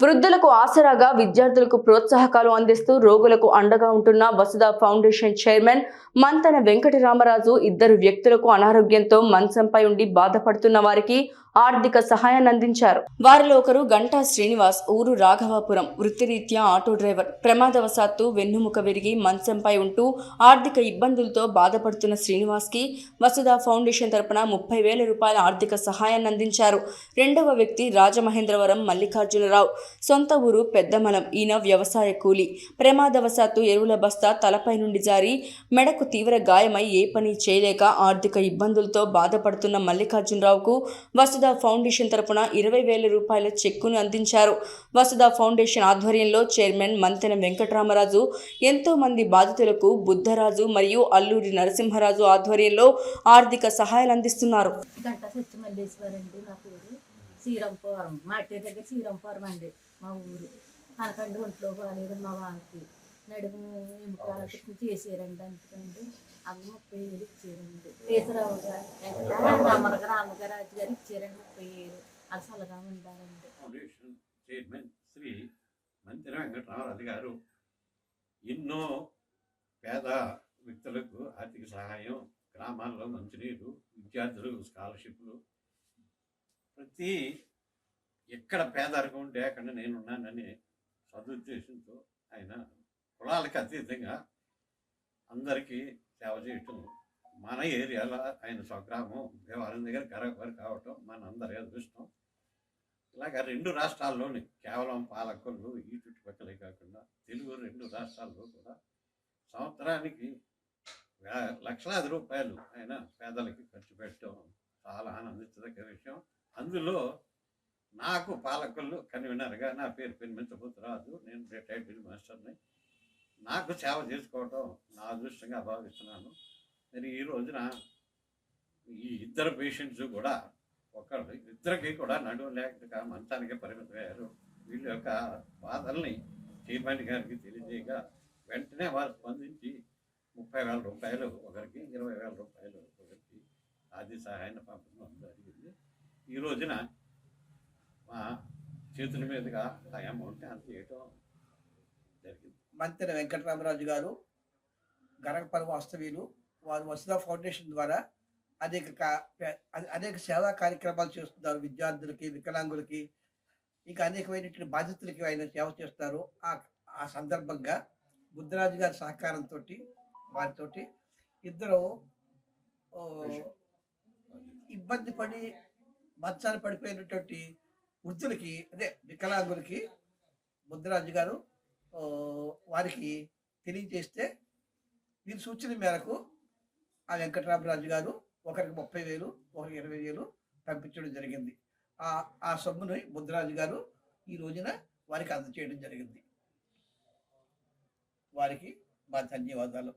వృద్ధులకు ఆసరాగా విద్యార్థులకు ప్రోత్సాహకాలు అందిస్తూ రోగులకు అండగా ఉంటున్న వసుధ ఫౌండేషన్ చైర్మన్ మంతన వెంకటరామరాజు ఇద్దరు వ్యక్తులకు అనారోగ్యంతో మంచంపై ఉండి బాధపడుతున్న వారికి ఆర్థిక సహాయాన్ని అందించారు. వారిలో ఒకరు గంటా శ్రీనివాస్ ఊరు రాఘవాపురం. వృత్తిరీత్యా ఆటో డ్రైవర్. ప్రమాదవశాత్తు వెన్నుముక విరిగి మంచంపై ఉంటూ ఆర్థిక ఇబ్బందులతో బాధపడుతున్న శ్రీనివాస్కి వసుధ ఫౌండేషన్ తరపున ముప్పై వేల రూపాయల ఆర్థిక సహాయాన్ని అందించారు. రెండవ వ్యక్తి రాజమహేంద్రవరం మల్లికార్జునరావు. సొంత ఊరు పెద్దమలం. ఈయన వ్యవసాయ కూలి. ప్రమాదవశాత్తు ఎరువుల బస్తా తలపై నుండి జారి మెడకు తీవ్ర గాయమై ఏ పని చేయలేక ఆర్థిక ఇబ్బందులతో బాధపడుతున్న మల్లికార్జునరావుకు వసుధ ఫౌండేషన్ తరపున ఇరవై వేల రూపాయల చెక్కును అందించారు. వసుధ ఫౌండేషన్ ఆధ్వర్యంలో చైర్మన్ మంతెన వెంకటరామరాజు ఎంతో మంది బాధితులకు బుద్ధరాజు మరియు అల్లూరి నరసింహరాజు ఆధ్వర్యంలో ఆర్థిక సహాయాలు అందిస్తున్నారు. శ్రీరంపురం మా అట్టే దగ్గర శ్రీరంపురం అండి మా ఊరు. అనకండి ఒంట్లో బాగాలేదు మా వాళ్ళకి నడుము ఎముకలకి చేసారండి అందుకండి అవి ముప్పై వేలు ఇచ్చారండి కేసరావు గారు అమ్మగారు అమ్మగారు గారు ఇచ్చారండి ముప్పై వేలు అసలుగా ఉండాలండి ఫౌండేషన్ చైర్మన్ శ్రీ మంత్రి వెంకటరామరాజు గారు ఎన్నో పేద వ్యక్తులకు ఆర్థిక సహాయం గ్రామాల్లో మంచినీరు విద్యార్థులకు స్కాలర్షిప్లు. ప్రతి ఎక్కడ పేదరికం ఉంటే అక్కడ నేనున్నానని సదుద్దేశంతో ఆయన కులాలకు అతీతంగా అందరికీ సేవ చేయటం మన ఏరియాలో ఆయన స్వగ్రామం దేవాలయం దగ్గర గరగబరి కావటం మన అందరి అదృష్టం. ఇలాగ రెండు రాష్ట్రాల్లోని కేవలం పాలకొల్లు ఈ చుట్టుపక్కలే కాకుండా తెలుగు రెండు రాష్ట్రాల్లో కూడా సంవత్సరానికి లక్షలాది రూపాయలు ఆయన పేదలకి ఖర్చు పెట్టడం చాలా ఆనందించదగ్గ విషయం. అందులో నాకు పాలకొల్లు కన్వీనర్గా నా పేరు పెనిమించబోతురాదు నేను రిటైర్డ్ మాస్టర్ని. నాకు సేవ చేసుకోవటం నా అదృష్టంగా భావిస్తున్నాను. మరి ఈ రోజున ఈ ఇద్దరు పేషెంట్స్ కూడా ఒకళ్ళు ఇద్దరికి కూడా నడువు లేక మంచానికి పరిమితమయ్యారు. వీళ్ళ యొక్క బాధల్ని చైర్మన్ గారికి తెలియజేయగా వెంటనే వారు స్పందించి ముప్పై వేల రూపాయలు ఒకరికి ఇరవై వేల రూపాయలు ఒకరికి ఆది సహాయాన్ని పంపడం జరిగింది. ఈ రోజున మా చేతుల మీదుగా ఆ అమౌంట్ అంత చేయటం జరిగింది. మంతెన వెంకటరామరాజు గారు గరగపర వాస్తవీయులు వారు వసుధ ఫౌండేషన్ ద్వారా అనేక కా- అనేక సేవా కార్యక్రమాలు చేస్తున్నారు విద్యార్థులకి వికలాంగులకి ఇంకా అనేకమైనటువంటి బాధితులకి ఆయన సేవ చేస్తారు. ఆ ఆ సందర్భంగా బుద్ధరాజు గారి సహకారంతో వారితోటి ఇద్దరు ఇబ్బంది పడి మంచాలు పడిపోయినటువంటి వృద్ధులకి అదే వికలాంగులకి బుద్ధరాజు గారు వారికి తెలియజేస్తే వీరి సూచన మేరకు ఆ వెంకటరామరాజు గారు ఒకరికి ముప్పై వేలు ఒకరికి ఇరవై వేలు పంపించడం జరిగింది. ఆ ఆ సొమ్ముని బుద్ధరాజు గారు ఈ రోజున వారికి అందజేయడం జరిగింది. వారికి మా ధన్యవాదాలు.